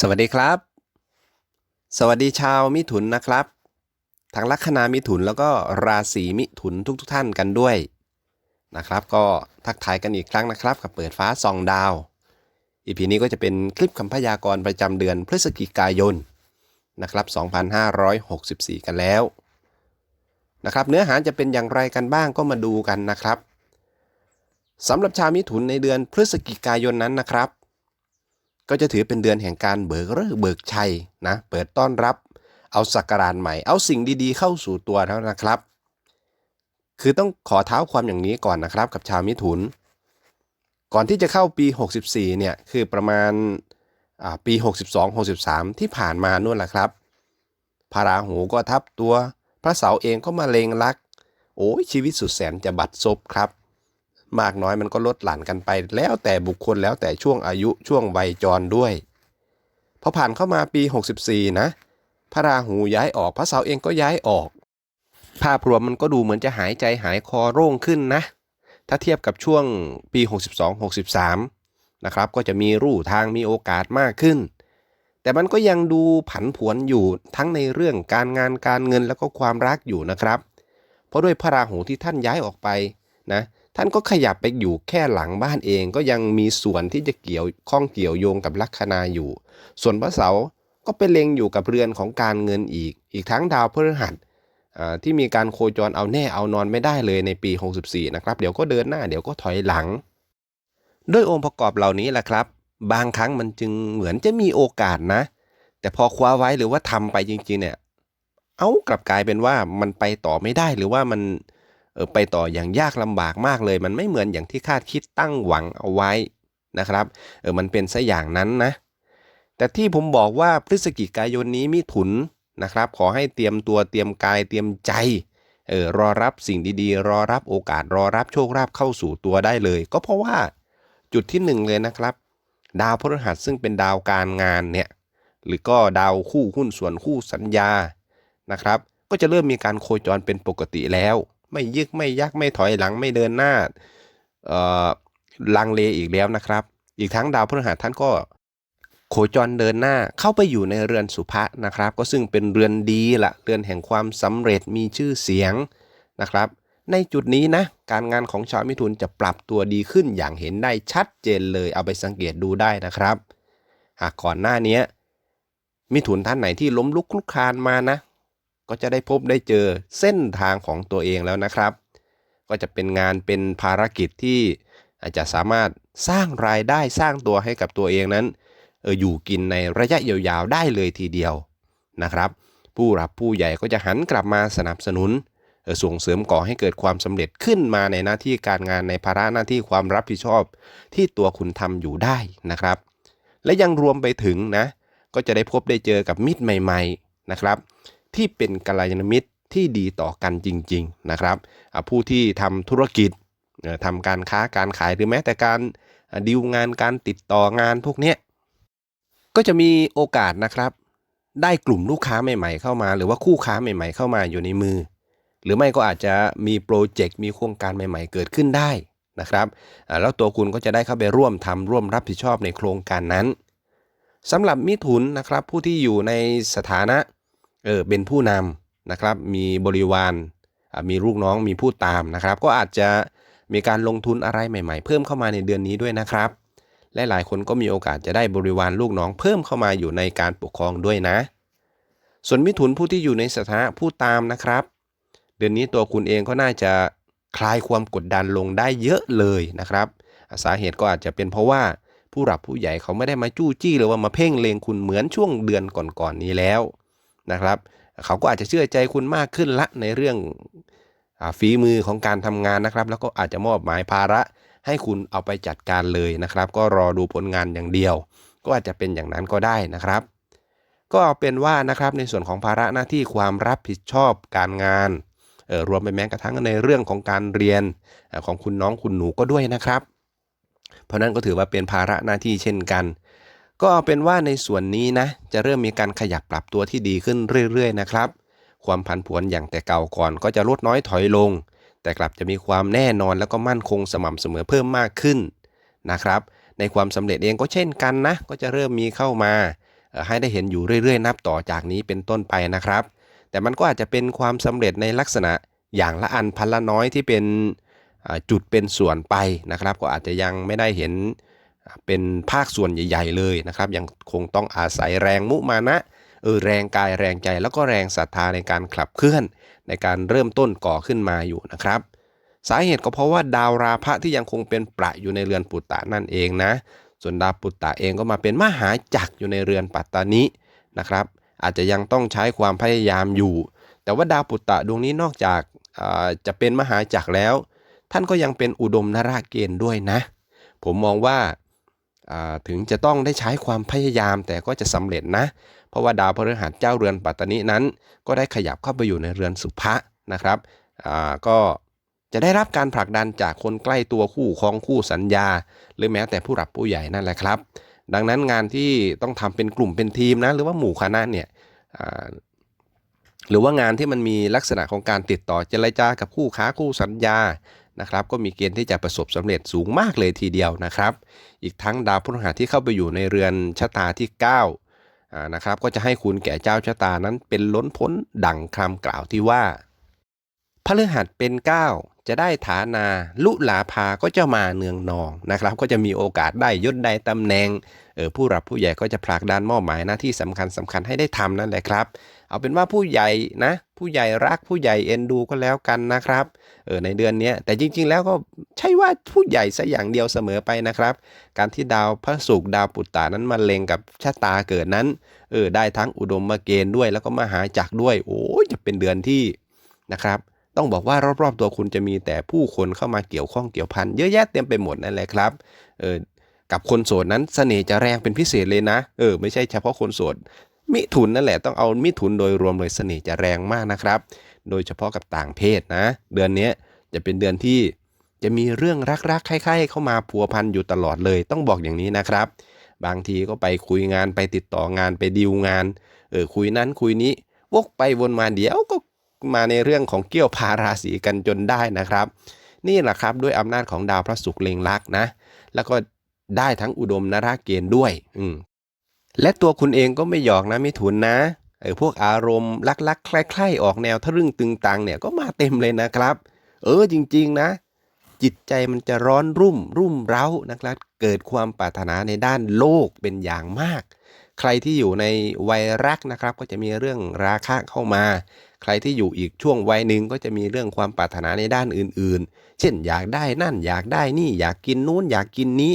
สวัสดีครับ สวัสดีชาวมิถุนนะครับ ทั้งลัคนามิถุนแล้วก็ราศีมิถุนทุกๆทท่านกันด้วยนะครับ ก็ทักทายกันอีกครั้งนะครับ กับเปิดฟ้าส่องดาวอีพีนี้ก็จะเป็นคลิปคำพยากรณ์ประจำเดือนพฤศจิกายนนะครับ 2564 กันแล้วนะครับ เนื้อหาจะเป็นอย่างไรกันบ้างก็มาดูกันนะครับสำหรับชาวมิถุนในเดือนพฤศจิกายนนั้นนะครับ ก็จะถือเป็นเดือนแห่งการเบิกฤกษ์เบิกชัยนะเปิดต้อนรับเอาสักการานใหม่ เอาสิ่งดีๆ เข้าสู่ตัวแล้วนะครับ คือต้องขอเท้าความอย่างนี้ก่อนนะครับ กับชาวมิถุน ก่อนที่จะเข้าปี 64 เนี่ย คือประมาณปี 62-63 ที่ผ่านมานู่นแหละครับพระราหูก็ทับตัว พระเสาร์เองก็มาเลงลัก โอ้ยชีวิตสุดแสนจะบัดซบครับ มากน้อยมันก็ลดหลั่นกันไป แล้วแต่บุคคลแล้วแต่ช่วงอายุช่วงวัยจรด้วย พอผ่านเข้ามาปี 64 นะ พระราหูย้ายออกพระเสาร์เองก็ย้ายออก ภาพรวมมันก็ดูเหมือนจะหายใจหายคอโล่งขึ้นนะ ถ้าเทียบกับช่วงปี 62-63 นะครับก็จะมีรูทางมีโอกาสมากขึ้น แต่มันก็ยังดูผันผวนอยู่ทั้งในเรื่องการงานการเงินแล้วก็ความรักอยู่นะครับ เพราะด้วยพระราหูที่ท่านย้ายออกไปนะ ท่านก็ขยับไปอยู่แค่หลังบ้านเองก็ยังมีส่วนที่จะเกี่ยวข้องเกี่ยวโยงกับลัคนาอยู่ ส่วนพระเสาร์ก็ไปเล็งอยู่กับเรือนของการเงินอีก อีกทั้งดาวพฤหัสที่มีการโคจรเอาแน่เอานอนไม่ได้เลยในปี 64 นะครับ เดี๋ยวก็เดินหน้าเดี๋ยวก็ถอยหลัง ด้วยองค์ประกอบเหล่านี้แหละครับ บางครั้งมันจึงเหมือนจะมีโอกาสนะ แต่พอคว้าไว้หรือว่าทำไปจริงๆเนี่ย เอ้ากลับกลายเป็นว่ามันไปต่อไม่ได้หรือว่ามัน ไปต่ออย่างยากลำบากมากเลย มันไม่เหมือนอย่างที่คาดคิดตั้งหวังเอาไว้นะครับเออมันเป็นซะอย่างนั้นนะ แต่ที่ผมบอกว่าพฤศจิกายนนี้มิถุนนะครับ ขอให้เตรียมตัวเตรียมกายเตรียมใจเออรอรับสิ่งดีๆ รอรับโอกาสรอรับโชคลาภเข้าสู่ตัวได้เลย ก็เพราะว่าจุดที่หนึ่งเลยนะครับ ดาวพฤหัสซึ่งเป็นดาวการงานเนี่ยหรือก็ดาวคู่หุ้นส่วนคู่สัญญานะครับ ก็จะเริ่มมีการโคจรเป็นปกติแล้ว ไม่ยึกไม่ยักไม่ถอยหลังไม่เดินหน้าเออลังเลอีกแล้วนะครับ อีกทั้งดาวพฤหัสท่านก็โคจรเดินหน้าเข้าไปอยู่ในเรือนสุภะนะครับ ก็ซึ่งเป็นเรือนดีละเรือนแห่งความสำเร็จมีชื่อเสียงนะครับ ในจุดนี้นะการงานของชาวมิถุนจะปรับตัวดีขึ้นอย่างเห็นได้ชัดเจนเลยเอาไปสังเกตดูได้นะครับ หากก่อนหน้านี้มิถุนท่านไหนที่ล้มลุกคลุกคลานมานะ ก็จะได้พบได้เจอเส้นทางของตัวเองแล้วนะครับ ก็จะเป็นงานเป็นภารกิจที่อาจจะสามารถสร้างรายได้สร้างตัวให้กับตัวเองนั้นเอออยู่กินในระยะยาวๆได้เลยทีเดียวนะครับ ผู้รับผู้ใหญ่ก็จะหันกลับมาสนับสนุนส่งเสริมก่อให้เกิดความสำเร็จขึ้นมาในหน้าที่การงานในภาระหน้าที่ความรับผิดชอบที่ตัวคุณทำอยู่ได้นะครับ และยังรวมไปถึงนะ ก็จะได้พบได้เจอกับมิตรใหม่ ๆนะครับ ที่เป็นกัลยาณมิตรที่ดีต่อกันจริง ๆนะครับผู้ที่ทำธุรกิจเอ่อทำการค้าการขายหรือแม้แต่การดีลงานการติดต่องานพวกเนี้ยก็จะมีโอกาสนะครับ ได้กลุ่มลูกค้าใหม่ ๆ เข้ามา หรือว่าคู่ค้าใหม่ ๆ เข้ามาอยู่ในมือ หรือไม่ก็อาจจะมีโปรเจกต์มีโครงการใหม่ ๆ เกิดขึ้นได้นะครับแล้วตัวคุณก็จะได้เข้าไปร่วมทำร่วมรับผิดชอบในโครงการนั้นสำหรับมิถุนนะครับผู้ที่อยู่ในสถานะ เออเป็นผู้นำนะครับ มีบริวารมีลูกน้องมีผู้ตามนะครับ ก็อาจจะมีการลงทุนอะไรใหม่ ๆ เพิ่มเข้ามาในเดือนนี้ด้วยนะครับ และหลายคนก็มีโอกาสจะได้บริวารลูกน้องเพิ่มเข้ามาอยู่ในการปกครองด้วยนะ ส่วนมิถุนผู้ที่อยู่ในสถานะผู้ตามนะครับ เดือนนี้ตัวคุณเองก็น่าจะคลายความกดดันลงได้เยอะเลยนะครับ สาเหตุก็อาจจะเป็นเพราะว่าผู้หลับผู้ใหญ่เขาไม่ได้มาจู้จี้หรือว่ามาเพ่งเลงคุณเหมือนช่วงเดือนก่อนๆนี้แล้ว นะครับ เขาก็อาจจะเชื่อใจคุณมากขึ้นละในเรื่องอฝีมือของการทำงานนะครับ แล้วก็อาจจะมอบหมายภาระให้คุณเอาไปจัดการเลยนะครับ ก็รอดูผลงานอย่างเดียว ก็อาจจะเป็นอย่างนั้นก็ได้นะครับ ก็เอาเป็นว่านะครับในส่วนของภาระหน้าที่ความรับผิดชอบการงานเออรวมไปแม้กระทั่งในเรื่องของการเรียนออของคุณน้องคุณหนูก็ด้วยนะครับ เพราะนั้นก็ถือว่าเป็นภาระหน้าที่เช่นกัน ก็เอาเป็นว่าในส่วนนี้นะ จะเริ่มมีการขยับปรับตัวที่ดีขึ้นเรื่อยๆนะครับ ความผันผวนอย่างแต่เก่าก่อนก็จะลดน้อยถอยลง แต่กลับจะมีความแน่นอนแล้วก็มั่นคงสม่ำเสมอเพิ่มมากขึ้นนะครับ ในความสำเร็จเองก็เช่นกันนะ ก็จะเริ่มมีเข้ามา ให้ได้เห็นอยู่เรื่อยๆ นับต่อจากนี้เป็นต้นไปนะครับ แต่มันก็อาจจะเป็นความสำเร็จในลักษณะอย่างละอันพันละน้อยที่เป็นจุดเป็นส่วนไปนะครับ ก็อาจจะยังไม่ได้เห็น เป็นภาคส่วนใหญ่ ๆ เลยนะครับยังคงต้องอาศัยแรงมุมานะเออแรงกายแรงใจแล้วก็แรงศรัทธาในการขับเคลื่อน ในการเริ่มต้นก่อขึ้นมาอยู่นะครับ สาเหตุก็เพราะว่าดาวราพะที่ยังคงเป็นประอยู่ในเรือนปุตตะนั่นเองนะ ส่วนดาวปุตตะเองก็มาเป็นมหาจักรอยู่ในเรือนปัตตานินะครับ อาจจะยังต้องใช้ความพยายามอยู่ แต่ว่าดาวปุตตะดวงนี้นอกจากจะเป็นมหาจักรแล้ว ท่านก็ยังเป็นอุดมนราเกณฑ์ด้วยนะ ผมมองว่า ถึงจะต้องได้ใช้ความพยายามแต่ก็จะสำเร็จนะ เพราะว่าดาวพฤหัสเจ้าเรือนปัตตานินั้น ก็ได้ขยับเข้าไปอยู่ในเรือนสุภะนะครับก็จะได้รับการผลักดันจากคนใกล้ตัวคู่ครองคู่สัญญา หรือแม้แต่ผู้หลักผู้ใหญ่นั่นแหละครับ ดังนั้นงานที่ต้องทำเป็นกลุ่มเป็นทีมนะหรือว่าหมู่คณะเนี่ย หรือว่างานที่มันมีลักษณะของการติดต่อเจรจากับคู่ค้าคู่สัญญานะครับก็มีเกณฑ์ที่จะประสบสำเร็จสูงมากเลยทีเดียวนะครับ อีกทั้งดาวพฤหัสที่เข้าไปอยู่ในเรือนชะตาที่9อ่านะครับก็จะให้คุณแก่เจ้าชะตานั้นเป็นล้นพ้นดั่งคำกล่าวที่ว่าพฤหัสเป็น 9 จะได้ฐานาลุลาภาก็จะมาเนืองนองนะครับ ก็จะมีโอกาสได้ยศได้ตำแหน่ง เออผู้รับผู้ใหญ่ก็จะผลักดันมอบหมายหน้าที่สำคัญสำคัญให้ได้ทำนั่นแหละครับ เอาเป็นว่าผู้ใหญ่นะ ผู้ใหญ่รักผู้ใหญ่เอ็นดูก็แล้วกันนะครับเออในเดือนนี้แต่จริง ๆ แล้วก็ใช่ว่าผู้ใหญ่ซะอย่างเดียวเสมอไปนะครับ การที่ดาวพระศุกร์ดาวปุตตานั้นมาเล็งกับชะตาเกิดนั้นเออได้ทั้งอุดมมาเกณฑ์ด้วย แล้วก็มหาจักรด้วย โอ้ยจะเป็นเดือนที่นะครับต้องบอกว่ารอบๆตัวคุณจะมีแต่ผู้คนเข้ามาเกี่ยวข้องเกี่ยวพันเยอะแยะเต็มไปหมดนั่นแหละครับ เออ กับคนโสดนั้นเสน่ห์จะแรงเป็นพิเศษเลยนะ เออ ไม่ใช่เฉพาะคนโสด มิถุนนั่นแหละต้องเอามิถุนโดยรวมเลยเสน่ห์จะแรงมากนะครับ โดยเฉพาะกับต่างเพศนะ เดือนนี้จะเป็นเดือนที่จะมีเรื่องรักๆใคร่ๆเข้ามาพัวพันอยู่ตลอดเลย ต้องบอกอย่างนี้นะครับ บางทีก็ไปคุยงานไปติดต่องานไปดีลงาน เออคุยนั้นคุยนี้ วกไปวนมาเดี๋ยวก็มาในเรื่องของเกี่ยวพาราศีกันจนได้นะครับ นี่แหละครับด้วยอำนาจของดาวพระศุกร์เล็งลักษณ์นะ แล้วก็ ได้ทั้งอุดมนราเกณฑ์ด้วย อืมและตัวคุณเองก็ไม่หยอกนะมิถุนนะเออพวกอารมณ์ลักๆคล้ายๆออกแนวทะลึ่งตึงตังเนี่ยก็มาเต็มเลยนะครับ เออจริง ๆ นะ จิตใจมันจะร้อนรุ่ม รุ่มเร้านะครับ เกิดความปรารถนาในด้านโลกเป็นอย่างมาก ใครที่อยู่ในวัยรักนะครับ ก็จะมีเรื่องราคะเข้ามา ใครที่อยู่อีกช่วงวัยหนึ่งก็จะมีเรื่องความปรารถนาในด้านอื่นๆ เช่นอยากได้นั่นอยากได้นี่อยากกินนู้นอยากกินนี้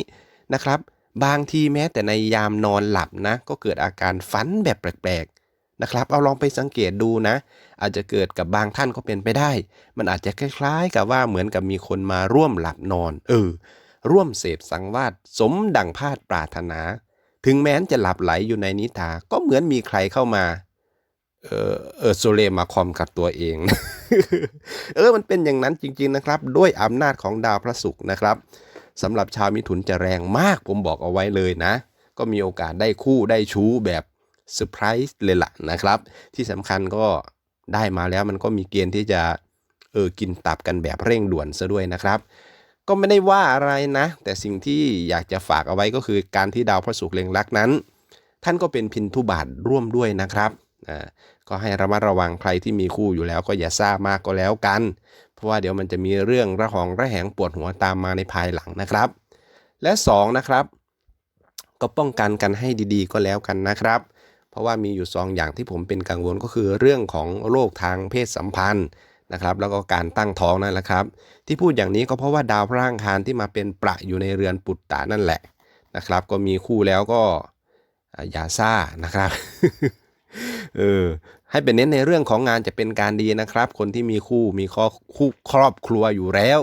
นะครับ บางทีแม้แต่ในยามนอนหลับนะ ก็เกิดอาการฝันแบบแปลกๆนะครับ เอาลองไปสังเกตดูนะ อาจจะเกิดกับบางท่านก็เป็นไปได้ มันอาจจะคล้ายๆ กับว่าเหมือนกับมีคนมาร่วมหลับนอน เออ ร่วมเสพสังวาสสมดังพาดปรารถนา ถึงแม้นจะหลับไหลอยู่ในนิทา ก็เหมือนมีใครเข้ามาเออเออโซเลมาคอมกับตัวเอง เออมันเป็นอย่างนั้นจริง ๆนะครับ ด้วยอำนาจของดาวพระศุกร์นะครับ สำหรับชาวมิถุนจะแรงมากผมบอกเอาไว้เลยนะ ก็มีโอกาสได้คู่ได้ชู้แบบเซอร์ไพรส์เลยล่ะนะครับ ที่สำคัญก็ได้มาแล้วมันก็มีเกณฑ์ที่จะเออกินตับกันแบบเร่งด่วนซะด้วยนะครับ ก็ไม่ได้ว่าอะไรนะ แต่สิ่งที่อยากจะฝากเอาไว้ก็คือการที่ดาวพระศุกร์เล็งลักนั้น ท่านก็เป็นพินทุบาทร่วมด้วยนะครับอ่าก็ให้ระมัดระวังใครที่มีคู่อยู่แล้วก็อย่าซ่ามากก็แล้วกัน ราะว่าเดี๋ยวมันจะมีเรื่องระหองระแหงปวดหัวตามมาในภายหลังนะครับ และสองนะครับ ก็ป้องกันกันให้ดีๆ ก็แล้วกันนะครับ เพราะว่ามีอยู่สองอย่างที่ผมเป็นกังวลก็คือเรื่องของโรคทางเพศสัมพันธ์นะครับ แล้วก็การตั้งท้องนั่นแหละครับ ที่พูดอย่างนี้ก็เพราะว่าดาวพระอังคารที่มาเป็นประอยู่ในเรือนปุตตะนั่นแหละนะครับ ก็มีคู่แล้วก็อย่าซ่านะครับเออ ให้เป็นเน้นในเรื่องของงานจะเป็นการดีนะครับ คนที่มีคู่มีครอบคู่ครอบครัวอยู่แล้ว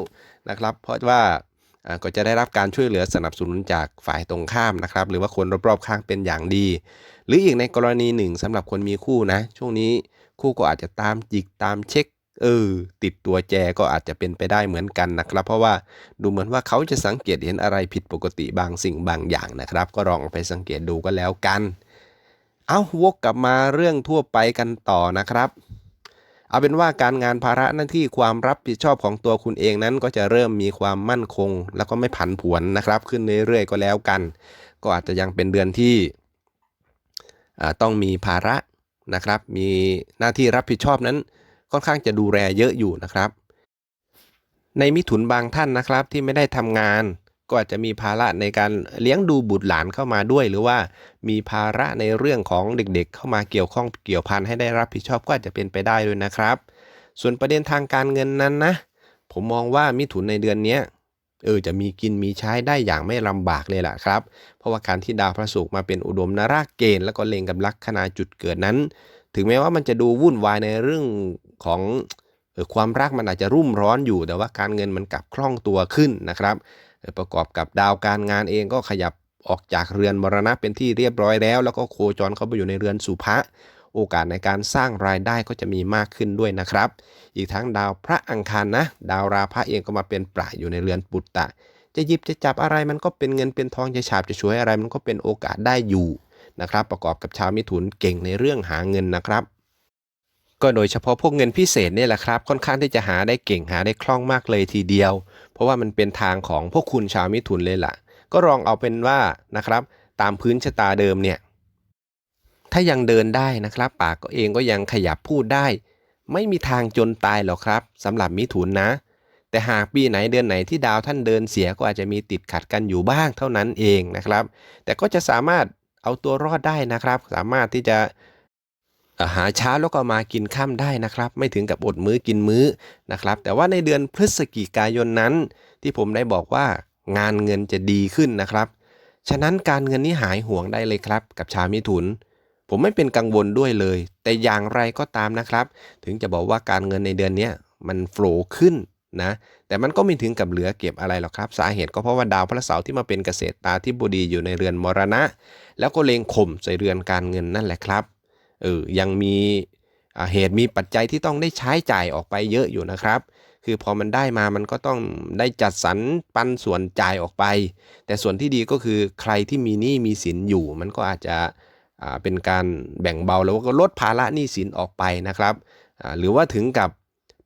นะครับ เพราะว่าก็จะได้รับการช่วยเหลือสนับสนุนจากฝ่ายตรงข้ามนะครับ หรือว่าคนรอบๆข้างเป็นอย่างดี หรืออีกในกรณีหนึ่งสำหรับคนมีคู่นะ ช่วงนี้คู่ก็อาจจะตามจิกตามเช็คเออติดตัวแจก็อาจจะเป็นไปได้เหมือนกันนะครับ เพราะว่าดูเหมือนว่าเขาจะสังเกตเห็นอะไรผิดปกติบางสิ่งบางอย่างนะครับ ก็ลองไปสังเกตดูก็แล้วกัน เอาวกกลับมาเรื่องทั่วไปกันต่อนะครับ เอาเป็นว่าการงานภาระหน้าที่ความรับผิดชอบของตัวคุณเองนั้นก็จะเริ่มมีความมั่นคง แล้วก็ไม่ผันผวนนะครับ ขึ้นเรื่อยๆก็แล้วกัน ก็อาจจะยังเป็นเดือนที่ต้องมีภาระนะครับ มีหน้าที่รับผิดชอบนั้น ค่อนข้างจะดูแลเยอะอยู่นะครับ ในมิถุนบางท่านนะครับที่ไม่ได้ทำงาน ก็อาจจะมีภาระในการเลี้ยงดูบุตรหลานเข้ามาด้วย หรือว่ามีภาระในเรื่องของเด็กๆ เข้ามาเกี่ยวข้องเกี่ยวพันให้ได้รับผิดชอบก็อาจจะเป็นไปได้ด้วยนะครับ ส่วนประเด็นทางการเงินนั้นนะ ผมมองว่ามิถุนในเดือนนี้เออจะมีกินมีใช้ได้อย่างไม่ลำบากเลยล่ะครับ เพราะว่าการที่ดาวพระศุกร์มาเป็นอุดมนราเกณฑ์แล้วก็เล็งกับลัคนาจุดเกิดนั้น ถึงแม้ว่ามันจะดูวุ่นวายในเรื่องของออความรักมันอาจจะรุ่มร้อนอยู่ แต่ว่าการเงินมันกลับคล่องตัวขึ้นนะครับ ประกอบกับดาวการงานเองก็ขยับออกจากเรือนมรณะเป็นที่เรียบร้อยแล้ว แล้วก็โคจรเข้าไปอยู่ในเรือนสุภะโอกาสในการสร้างรายได้ก็จะมีมากขึ้นด้วยนะครับ อีกทั้งดาวพระอังคารนะ ดาวราพะเองก็มาเป็นประอยู่ในเรือนปุตตะ จะหยิบจะจับอะไรมันก็เป็นเงินเป็นทองจะฉาบจะช่วยอะไรมันก็เป็นโอกาสได้อยู่นะครับ ประกอบกับชาวมิถุนเก่งในเรื่องหาเงินนะครับ ก็โดยเฉพาะพวกเงินพิเศษเนี่ยแหละครับ ค่อนข้างที่จะหาได้เก่งหาได้คล่องมากเลยทีเดียว เพราะว่ามันเป็นทางของพวกคุณชาวมิถุนเลยล่ะ ก็ลองเอาเป็นว่านะครับ ตามพื้นชะตาเดิมเนี่ย ถ้ายังเดินได้นะครับ ปากก็เองก็ยังขยับพูดได้ ไม่มีทางจนตายหรอกครับสำหรับมิถุนนะ แต่หากปีไหนเดือนไหนที่ดาวท่านเดินเสียก็อาจจะมีติดขัดกันอยู่บ้างเท่านั้นเองนะครับ แต่ก็จะสามารถเอาตัวรอดได้นะครับ สามารถที่จะ หาเช้าแล้วก็มากินข้ามได้นะครับ ไม่ถึงกับอดมื้อกินมื้อนะครับ แต่ว่าในเดือนพฤศจิกายนนั้น ที่ผมได้บอกว่างานเงินจะดีขึ้นนะครับ ฉะนั้นการเงินนี้หายห่วงได้เลยครับ กับชาวมิถุน ผมไม่เป็นกังวลด้วยเลย แต่อย่างไรก็ตามนะครับ ถึงจะบอกว่าการเงินในเดือนนี้มันโฟล์ขึ้นนะแต่มันก็ไม่ถึงกับเหลือเก็บอะไรหรอกครับ สาเหตุก็เพราะว่าดาวพระเสาร์ที่มาเป็นเกษตรตาธิบดีอยู่ในเรือนมรณะ แล้วก็เลงข่มใส่เรือนการเงินนั่นแหละครับ เออยังมีเหตุมีปัจจัยที่ต้องได้ใช้จ่ายออกไปเยอะอยู่นะครับ คือพอมันได้มามันก็ต้องได้จัดสรรปันส่วนจ่ายออกไป แต่ส่วนที่ดีก็คือใครที่มีหนี้มีสินอยู่ มันก็อาจจะเป็นการแบ่งเบาแล้วก็ลดภาระหนี้สินออกไปนะครับ หรือว่าถึงกับ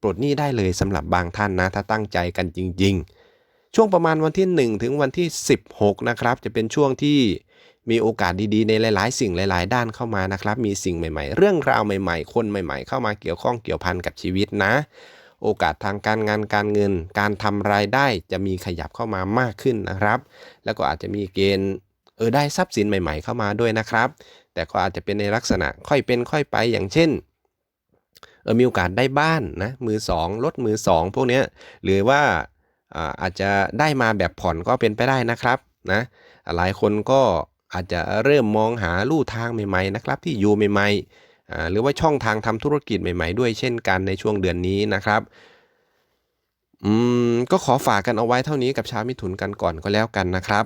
ปลดหนี้ได้เลยสำหรับบางท่านนะถ้าตั้งใจกันจริง ๆ ช่วงประมาณวันที่ 1 ถึงวันที่ 16นะครับจะเป็นช่วงที่ มีโอกาสดีๆในหลาย ๆ สิ่งหลาย ๆ ด้านเข้ามานะครับ มีสิ่งใหม่ ๆ เรื่องราวใหม่ ๆ คนใหม่ ๆ เข้ามาเกี่ยวข้องเกี่ยวพันกับชีวิตนะ โอกาสทางการงานการเงิน การทำรายได้จะมีขยับเข้ามามากขึ้นนะครับ แล้วก็อาจจะมีเกณฑ์เออได้ทรัพย์สินใหม่ ๆ เข้ามาด้วยนะครับ แต่ก็อาจจะเป็นในลักษณะค่อยเป็นค่อยไปอย่างเช่นเออมีโอกาสได้บ้านนะมือสองรถมือสองพวกเนี้ยหรือว่าอาจจะได้มาแบบผ่อนก็เป็นไปได้นะครับนะหลายคนก็ อาจจะเริ่มมองหาลู่ทางใหม่ๆนะครับที่อยู่ใหม่ๆหรือว่าช่องทางทำธุรกิจใหม่ ๆ ด้วยเช่นกันในช่วงเดือนนี้นะครับอืมก็ขอฝากกันเอาไว้เท่านี้กับชาวมิถุนกันก่อนก็แล้วกันนะครับ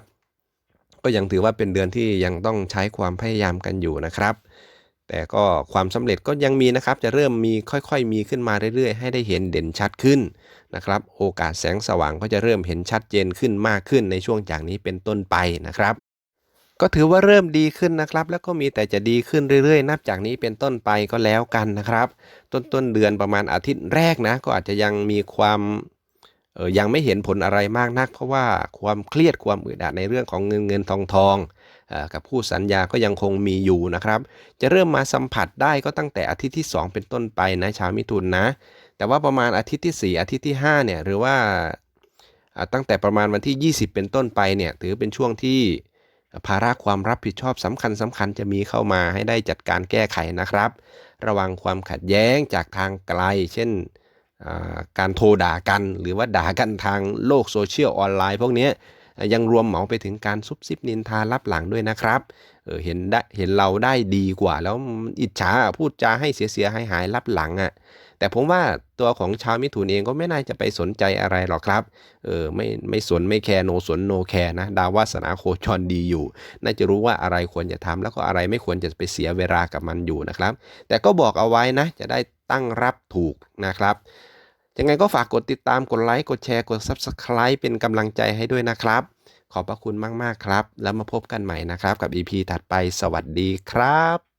ก็ยังถือว่าเป็นเดือนที่ยังต้องใช้ความพยายามกันอยู่นะครับ แต่ก็ความสำเร็จก็ยังมีนะครับ จะเริ่มมีค่อยๆ มีขึ้นมาเรื่อยๆ ให้ได้เห็นเด่นชัดขึ้นนะครับ โอกาสแสงสว่างก็จะเริ่มเห็นชัดเจนขึ้นมากขึ้นในช่วงจากนี้เป็นต้นไปนะครับ ก็ถือว่าเริ่มดีขึ้นนะครับ แล้วก็มีแต่จะดีขึ้นเรื่อยๆ นับจากนี้เป็นต้นไปก็แล้วกันนะครับ ต้นต้นๆเดือนประมาณอาทิตย์แรกนะ ก็อาจจะยังมีความเออยังไม่เห็นผลอะไรมากนัก เพราะว่าความเครียดความอึดอัดในเรื่องของเงินเงินทองทองกับผู้สัญญาก็ยังคงมีอยู่นะครับ จะเริ่มมาสัมผัสได้ก็ตั้งแต่อาทิตย์ที่ 2 เป็นต้นไปนะชาวมิถุนนะ แต่ว่าประมาณอาทิตย์ที่ 4 อาทิตย์ที่5เนี่ยหรือว่าอ่าตั้งแต่ประมาณวันที่ 20 เป็นต้นไปเนี่ยถือเป็นช่วงที่ ภาระความรับผิดชอบสำคัญสำคัญจะมีเข้ามาให้ได้จัดการแก้ไขนะครับ ระวังความขัดแย้งจากทางไกล เช่นการโทรด่ากัน หรือว่าด่ากันทางโลกโซเชียลออนไลน์พวกนี้ยังรวมเหมาไปถึงการซุบซิบนินทารับหลังด้วยนะครับเออเห็นได้เห็นเราได้ดีกว่า แล้วอิจฉาพูดจาให้เสียเสียหายหายรับหลังอะ่ะแต่ผมว่า ตัวของชาวมิถุนเองก็ไม่น่าจะไปสนใจอะไรหรอกครับ เออไม่ไม่สนไม่แคร์โนสนโนแคร์นะดาววาสนาโคจรดีอยู่ น่าจะรู้ว่าอะไรควรจะทำแล้วก็อะไรไม่ควรจะไปเสียเวลากับมันอยู่นะครับ แต่ก็บอกเอาไว้นะ จะได้ตั้งรับถูกนะครับยังไงก็ฝากกดติดตามกดไลค์กดแชร์กด Subscribe เป็นกำลังใจให้ด้วยนะครับ ขอบพระคุณมาก ๆ ครับ แล้วมาพบกันใหม่นะครับกับ EP ถัดไปสวัสดีครับ